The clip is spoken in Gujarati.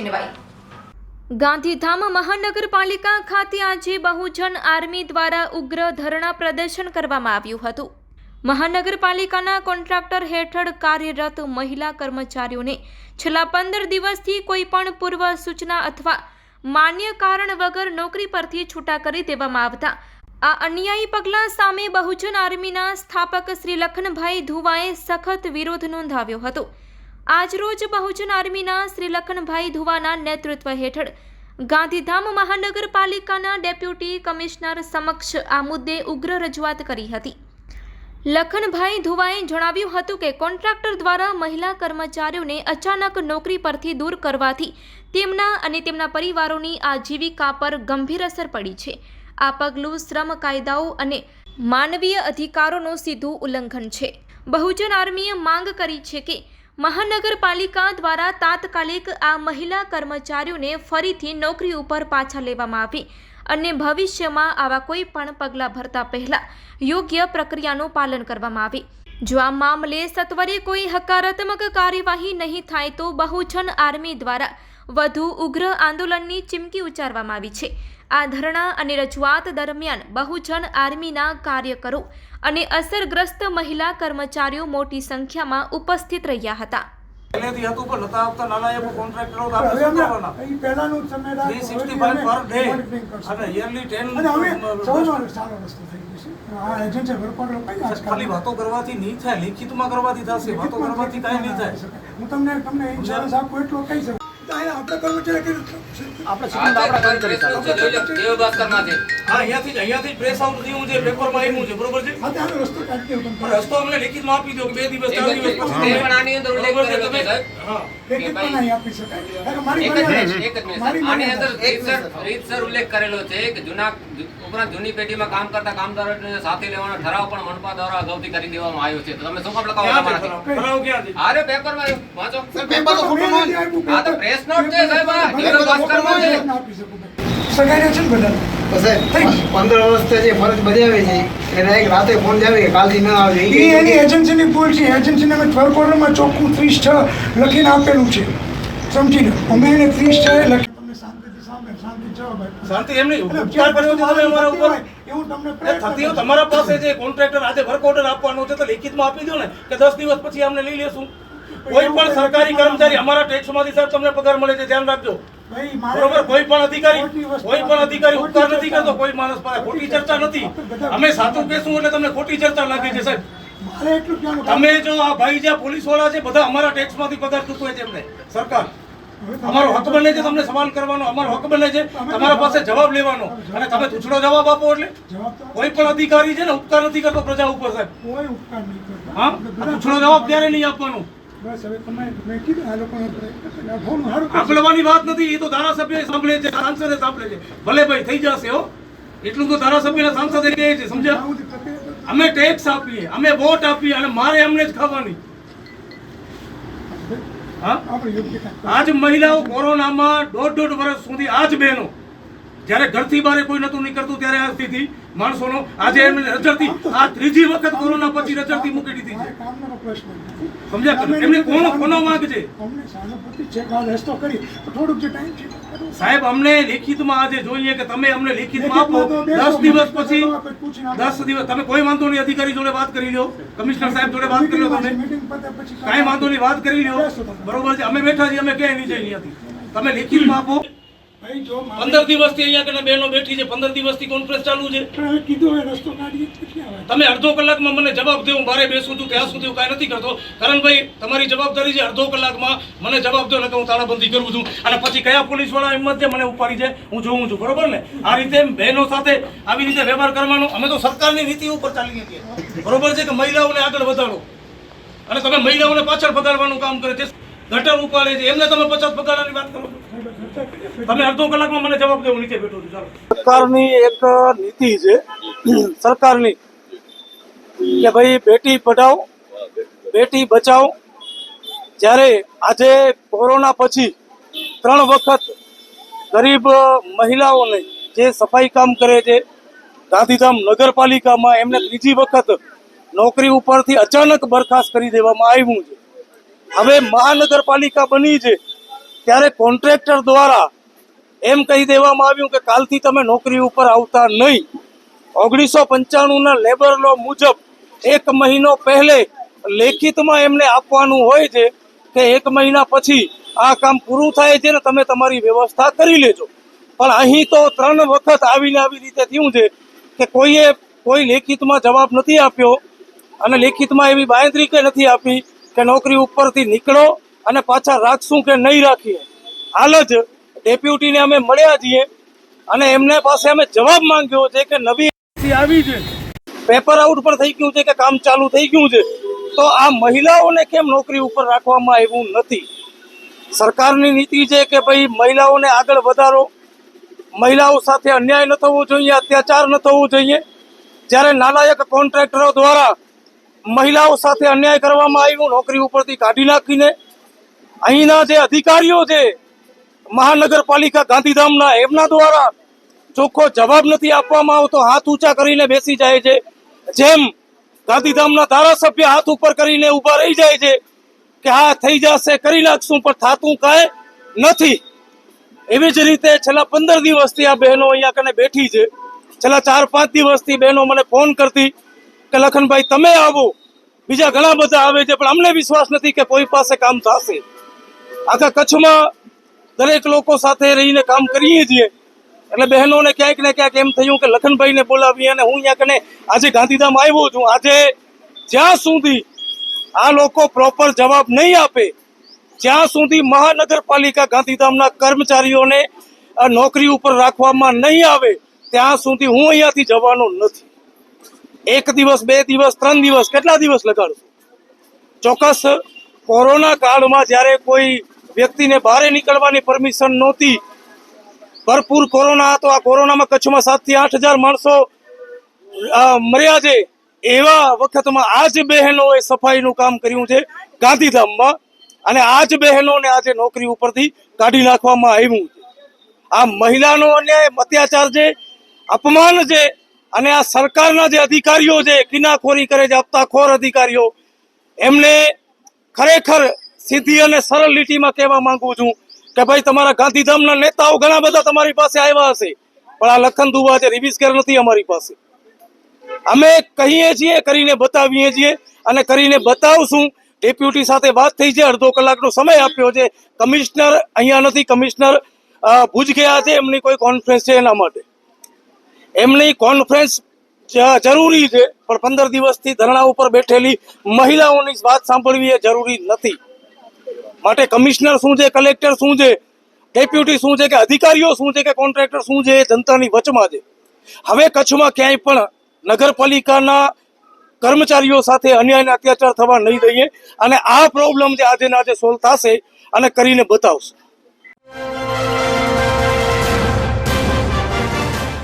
છીનવાઈ ગાંધીધામ મહાનગરપાલિકા ખાતે આજે બહુજન આર્મી દ્વારા ઉગ્ર ધરણા પ્રદર્શન કરવામાં આવ્યું હતું. મહાનગરપાલિકાના કોન્ટ્રાક્ટર હેઠળ કાર્યરત મહિલા કર્મચારીઓને છેલ્લા પંદર દિવસથી કોઈ પણ પૂર્વ સૂચના અથવા માન્ય કારણ વગર નોકરી પરથી છૂટા કરી દેવામાં આવતા. આ અન્યાયી પગલાં સામે બહુજન આર્મીના સ્થાપક શ્રી લખનભાઈ ધુવાએ સખત વિરોધ નોંધાવ્યો હતો. આજરોજ બહુજન આર્મીના શ્રી લખનભાઈ ધુવાના નેતૃત્વ હેઠળ ગાંધીધામ મહાનગરપાલિકાના ડેપ્યુટી કમિશનર સમક્ષ આ મુદ્દે ઉગ્ર રજૂઆત કરી હતી. લખનભાઈ ધુવાએ જણાવ્યું હતું કે કોન્ટ્રાક્ટર દ્વારા મહિલા કર્મચારીઓને અચાનક નોકરી પરથી દૂર કરવાથી તેમના અને તેમના પરિવારોની આજીવિકા પર ગંભીર અસર પડી છે. આ પગલું શ્રમ કાયદાઓ અને માનવીય અધિકારોનું સીધું ઉલ્લંઘન છે. બહુજન આર્મીએ માંગ કરી છે કે મહાનગરપાલિકા દ્વારા તાત્કાલિક આ મહિલા કર્મચારીઓને ફરીથી નોકરી ઉપર પાછા લેવામાં આવી અને ભવિષ્યમાં આવા કોઈ પણ પગલાં ભરતા પહેલાં યોગ્ય પ્રક્રિયાનું પાલન કરવામાં આવે. જો આ મામલે સત્વરે કોઈ હકારાત્મક કાર્યવાહી નહીં થાય તો બહુજન આર્મી દ્વારા વધુ ઉગ્ર આંદોલનની ચીમકી ઉચ્ચારવામાં આવી છે. આ ધરણા અને રજૂઆત દરમિયાન બહુજન આર્મીના કાર્યકરો અને અસરગ્રસ્ત મહિલા કર્મચારીઓ મોટી સંખ્યામાં ઉપસ્થિત રહ્યા હતા. પહેલેથી હતું પણ નતા આપતા નાના કોન્ટ્રાક્ટરો તો આપણે શું કરવાના એ પહેલાનું તમે રાખો, થ્રી હવે સિક્સટી ફાઈવ પર ડે અને યરલી ટેન અને હવે સૌનો સારો રસ્તો થઈ ગયો છે. આ એજન્સી વર્કઆઉટ કઈ આજકાલ ખાલી વાતો કરવાથી નહીં થાય લિખિતમાં કરવાથી થશે વાતો કરવાથી કાંઈ નહીં થાય. હું તમને તમને ઇન્સ્યોરન્સ આપું એટલો કહી શકું. આપણે કર્મચારી કરી આપણે સિકુંદ આપણા કામ કરી શકીએ. છે હા અહીંયાથી જ અહીંયાથી પ્રેસ આઉટ થયું છે પેપરમાં આવ્યું છે બરોબર છે? હા ત્યાં રસ્તો કાઢી દઉં પણ રસ્તો અમને લિખિતમાં આપી દો કે બે દિવસ ચાર દિવસ તે પણ આની અંદર ઉલ્લેખ બરોબર છે કરેલો છે, તમે? સાહેબ. હા. લેખિત પણ નહીં આપી શકાય. કારણ મારી એક જ મિનિટ, છે. એક જ મિનિટ. મારી આની અંદર મર્યાદા છે. રીતસર રીતસર ઉલ્લેખ કરેલો છે કે જૂના ઉપરાંત જૂની પેઢીમાં કામ કરતા કામદારોને સાથે લેવાનો ઠરાવ પણ મનપા દ્વારા અગાઉથી કરી દેવામાં આવ્યો છે. તો તમે શું કામ લખાવો તમારાથી? ખરાબ ક્યાં છે? અરે પેપરમાં આવ્યું, વાંચો. પેપર તો ખોટું તો press note છે, સાહેબ, આ ભલે છે. ના આપી શકું ભાઈ. સગાઈને છે બધા. પંદર વર્ષથી જે ફરજ બજાવે છે. એને એક રાતે ફોન આવે કાલથી ન આવે. એ એની એજન્સીની ભૂલ છે. એજન્સીને અમે થર્ડ ક્વાર્ટરમાં ચોખ્ખું ત્રીસ છ લખીને આપેલું છે. સમજી અમે એને ત્રીસ છ લખી તમને શાંતિથી સાંભળે શાંતિ જવાબ આપ્યો. શાંતિ એમ નહીં. એટલે ઉપકાર કર્યો છે અમારા ઉપર. એવું તમને થતી હોય તમારા પાસે જે કોન્ટ્રાક્ટર આજે વર્ક ઓર્ડર આપવાનો છે તો લેખિતમાં આપી દો ને કે દસ દિવસ પછી અમને લઈ લેશું. કોઈ પણ સરકારી કર્મચારી અમારા ટેક્સમાંથી સાહેબ તમને પગાર મળે છે ધ્યાન રાખજો. બરોબર? કોઈ પણ અધિકારી કોઈ પણ અધિકારી ઉપકાર નથી કરતો કોઈ માણસ પાસે ખોટી ચર્ચા નથી. અમે સાચું કહેશું એટલે તમને ખોટી ચર્ચા લાગે છે સાહેબ. તમે જો આ ભાઈ જ્યાં પોલીસવાળા છે બધા અમારા ટેક્સમાંથી પગાર ચૂકવે છે એમને. સરકાર. અમારો હક બને છે તમને સવાલ કરવાનો અમારો હક બને છે. તમારા પાસે જવાબ લેવાનો. અને તમે તૂછડો જવાબ આપો એટલે. કોઈ પણ અધિકારી છે ને ઉપકાર નથી કરતો પ્રજા ઉપર સાહેબ. હા? તૂછડો જવાબ ક્યારે નહીં આપવાનો? બસ હવે મેં કીધું આ વાત નથી એ તો ધારાસભ્ય સાંભળે છે સાંસદે સાંભળે છે. ભલે ભાઈ થઈ જશે હો. એટલું તો ધારાસભ્યના સાંસદે કહે છે સમજ્યા? અમે ટેક્સ આપીએ અમે વોટ આપીએ અને મારે એમને જ ખાવાની. આજ મહિલાઓ કોરોનામાં દોઢ દોઢ વર્ષ સુધી આજ બહેનો જ્યારે ઘરથી બહાર કોઈ નતું નીકળતું ત્યારે આ સ્થિતિ માણસોનો આજે એમને રજડતી આ ત્રીજી વખત કોરોના પછી રજડતી મૂકી દીધી છે. સમજ્યા એમને કોનો કોનો માંગ છે. સાહેબ અમને લેખિતમાં આજે જોઈએ કે તમે અમને લેખિતમાં આપો. દસ દિવસ પછી. દસ દિવસ તમે કોઈ વાંધો નહીં અધિકારી જોડે વાત કરી લો કમિશનર સાહેબ જોડે વાત કરી લો તમે. કાંઈ વાંધો નહીં વાત કરી લો બરોબર છે. અમે બેઠા છીએ અમે ક્યાંય નહીં જઈ હતી. તમે લેખિતમાં આપો. પંદર દિવસથી અહીંયા કને બહેનો બેઠી છે પંદર દિવસથી કોન્ફરન્સ ચાલુ છે. પણ હવે કીધું હવે રસ્તો કાઢીએ તો પછી આવે તમે અડધો કલાકમાં મને જવાબ દો હું બારે બેસું છું ત્યાં સુધી હું કાંઈ નથી કરતો. કરણભાઈ તમારી જવાબદારી છે અડધો કલાકમાં મને જવાબ દો એટલે હું તાળાબંધી કરું છું. અને પછી કયા પોલીસવાળા હિંમત છે મને ઉપાડી છે હું જોઉં છું બરોબર ને? આ રીતે બહેનો સાથે આવી રીતે વ્યવહાર કરવાનો અમે તો સરકારની નીતિ ઉપર ચાલીએ છીએ. બરોબર છે કે મહિલાઓને આગળ વધારો? અને તમે મહિલાઓને પાછળ ભગાડવાનું કામ કરે છે. ગટર ઉપાડે છે. એમને તમે પચાસ પગારની વાત કરો તમે અડધો કલાકમાં મને જવાબ દો, હું નીચે બેઠો છું. સરકારની એક નીતિ છે, સરકારની કે ભાઈ બેટી પઢાઓ, બેટી બચાવો જ્યારે આજે કોરોના પછી ત્રણ વખત ગરીબ મહિલાઓને જે સફાઈ કામ કરે છે, ગાંધીધામ નગરપાલિકામાં એમને ત્રીજી વખત નોકરી ઉપરથી અચાનક બરખાસ્ત કરી દેવામાં આવ્યું છે. હવે મહાનગરપાલિકા બની છે. ત્યારે કોન્ટ્રાક્ટર દ્વારા એમ કહી દેવામાં આવ્યું કે કાલથી તમે નોકરી ઉપર આવતા નહીં. ઓગણીસો પંચાણુંના લેબર લો મુજબ એક મહિનો પહેલે લેખિતમાં એમને આપવાનું હોય છે કે એક મહિના પછી આ કામ પૂરું થાય છે ને તમે તમારી વ્યવસ્થા કરી લેજો. પણ અહીં તો ત્રણ વખત આવીને આવી રીતે થયું છે કે કોઈએ કોઈ લેખિતમાં જવાબ નથી આપ્યો અને લેખિતમાં એવી બાંયધરી કે નથી આપી કે નોકરી ઉપરથી નીકળો અને પાછા રાખશું કે નહીં રાખીએ? હાલ જ ડેપ્યુટીને અમે મળ્યા છીએ અને એમને પાસે અમે જવાબ માંગ્યો છે કે નવી આવી છે. પેપર આઉટ પણ થઈ ગયું છે કે કામ ચાલુ થઈ ગયું છે. તો આ મહિલાઓને કેમ નોકરી ઉપર રાખવામાં આવ્યું નથી? સરકારની નીતિ છે કે ભાઈ મહિલાઓને આગળ વધારો. મહિલાઓ સાથે અન્યાય ન થવો જોઈએ અત્યાચાર ન થવો જોઈએ. જ્યારે નાલાયક કોન્ટ્રાક્ટરો દ્વારા મહિલાઓ સાથે અન્યાય કરવામાં આવ્યું, નોકરી ઉપરથી કાઢી નાખીને. અહીંના જે અધિકારીઓ છે, મહાનગરપાલિકા ગાંધીધામના, એમના દ્વારા ચોખ્ખો જવાબ નથી આપવામાં આવતો. હાથ ઊંચા કરીને બેસી જાય છે. જેમ ગાંધીધામના ધારાસભ્ય હાથ ઉપર કરીને ઊભા રહી જાય છે કે હા, થઈ જશે, કરી નાખશું, પણ થાતું કાંઈ નથી. એવી જ રીતે છેલ્લા પંદર દિવસથી આ બહેનો અહીંયા કને બેઠી છે. છેલ્લા ચાર પાંચ દિવસથી બહેનો મને ફોન કરતી કે લખનભાઈ, તમે આવો. બીજા ઘણા બધા આવે છે, પણ અમને વિશ્વાસ નથી કે કોઈ પાસે કામ થશે. આખા કચ્છમાં દરેક લોકો સાથે રહીને કામ કરીએ છીએ. એટલે બહેનોને ક્યાંક ને ક્યાંક એમ થયું કે લખનભાઈને બોલાવી અને હું અહીંયા કને આજે ગાંધીધામ આવ્યો છું. આજે જ્યાં સુધી આ લોકો પ્રોપર જવાબ નહીં આપે, જ્યાં સુધી મહાનગરપાલિકા ગાંધીધામના કર્મચારીઓને નોકરી ઉપર રાખવામાં નહીં આવે, ત્યાં સુધી હું અહીંયાથી જવાનો નથી. એક દિવસ, બે દિવસ, ત્રણ દિવસ, કેટલા દિવસ લગાડશું ચોક્કસ કોરોના કાળમાં જ્યારે કોઈ વ્યક્તિને બહાર નીકળવાની પરમિશન નહોતી, ભરપૂર કોરોના હતો. આ કોરોનામાં કચ્છમાં સાતથી આઠ હજાર માણસો મર્યા છે. એવા વખતમાં આ જ બહેનોએ સફાઈનું કામ કર્યું છે, ગાંધીધામમાં. અને આ જ બહેનોને આજે નોકરી ઉપરથી કાઢી નાખવામાં આવ્યું આ મહિલાનો અન્યાય, અત્યાચાર છે, અપમાન છે અને આ સરકારના જે અધિકારીઓ છે, કિનાખોરી કરે છે, હપ્તાખોર અધિકારીઓ, એમને ખરેખર સીધી અને સરળ લીટીમાં કહેવા માંગુ છું કે ભાઈ, તમારા ગાંધીધામના નેતાઓ ઘણા બધા તમારી પાસે આવ્યા હશે, પણ આ લખન દુવા છે, રિવિઝ કેર નથી અમારી પાસે. અમે કહીએ છીએ, કરીને બતાવીએ છીએ અને કરીને બતાવશું. ડેપ્યુટી સાથે વાત થઈ છે, અડધો કલાકનો સમય આપ્યો છે. કમિશનર અહીંયા નથી, કમિશનર ભૂજ ગયા છે, એમની કોઈ કોન્ફરન્સ છે એના માટે. એમની કોન્ફરન્સ જરૂરી છે, પણ પંદર દિવસથી ધરણા ઉપર બેઠેલી મહિલાઓની વાત સાંભળવી એ જરૂરી નથી. માટે કમિશનર શું છે, કલેક્ટર શું છે, ડેપ્યુટી શું છે, કે અધિકારીઓ શું છે, કે કોન્ટ્રાક્ટર શું છે, એ જનતાની વચમાં છે. હવે કચ્છમાં ક્યાંય પણ નગરપાલિકાના કર્મચારીઓ સાથે અન્યાયના અત્યાચાર થવા નહીં દઈએ, અને આ પ્રોબ્લેમ જે આજે આજે સોલ્વ થશે, અને કરીને બતાવશે.